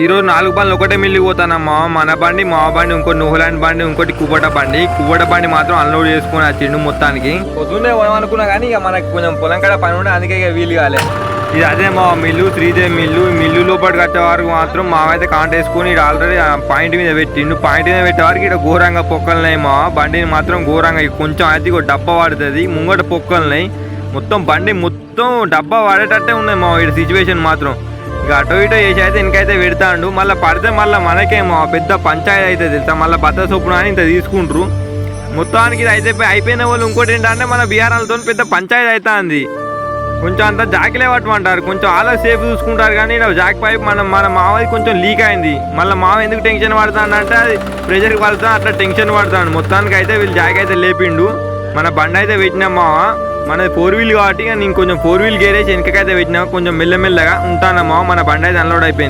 ఈ రోజు నాలుగు బండ్లు ఒకటే మిల్లి పోతానమ్మా మన బండి మా బండి ఇంకోటి నుహలాండ్ బండి ఇంకోటి కుబ్బట బండి. కుబ్బట బండి మాత్రం అన్లోడ్ చేసుకుని వచ్చిండు మొత్తానికి. పొద్దున్నే పోదాం అనుకున్నా కానీ ఇక మనకి కొంచెం పొలం కాడ పని ఉండే అందుకే ఇక వీలు కాలే. ఇది అదే మా మిల్లు శ్రీదేవి మిల్లు. మిల్లు లోపలికి వచ్చే వరకు మాత్రం మావైతే కాంట వేసుకుని ఇక్కడ ఆల్రెడీ పాయింట్ మీద పెట్టిండు. పాయింట్ మీద పెట్టే వరకు ఇక్కడ ఘోరంగా పొక్కలున్నాయి మా. బండిని మాత్రం ఘోరంగా ఇక కొంచెం అయితే ఇక డబ్బా పడుతుంది ముంగట పొక్కలున్నాయి. మొత్తం బండి మొత్తం డబ్బా పడేటట్టే ఉన్నాయి మా ఇక్కడ సిచ్యువేషన్ మాత్రం. ఇక అటు ఇటు వేసి అయితే ఇంకైతే పెడతాండు. మళ్ళీ పడితే మళ్ళీ మనకేమో పెద్ద పంచాయతీ అయితే తెలుసా? మళ్ళీ బత్త చొప్పున అని ఇంత తీసుకుంటారు. మొత్తానికి ఇది అయితే అయిపోయిన వాళ్ళు ఇంకోటి ఏంటంటే మన బీహారాలతో పెద్ద పంచాయతీ అవుతుంది కొంచెం అంత జాకిలే పట్టమంటారు. కొంచెం ఆలో సేఫ్ చూసుకుంటారు కానీ ఈడ జాక్ పైప్ మన మన మావది కొంచెం లీక్ అయింది. మళ్ళీ మావ ఎందుకు టెన్షన్ పడతానంటే అంటే అది ప్రెషర్కి పడతా అట్లా టెన్షన్ పడతాడు. మొత్తానికి అయితే వీళ్ళు జాక్ అయితే లేపిండు. మన బండి అయితే పెట్టినాం మావ. మనది ఫోర్ వీల్ కాబట్టి నేను కొంచెం ఫోర్ వీల్ గేరేజ్ వెనకకైతే పెట్టినా కొంచెం మెల్లమెల్లగా ఉంటానమ్మా మన బండి అయితే అన్లోడ్ అయిపోయింది.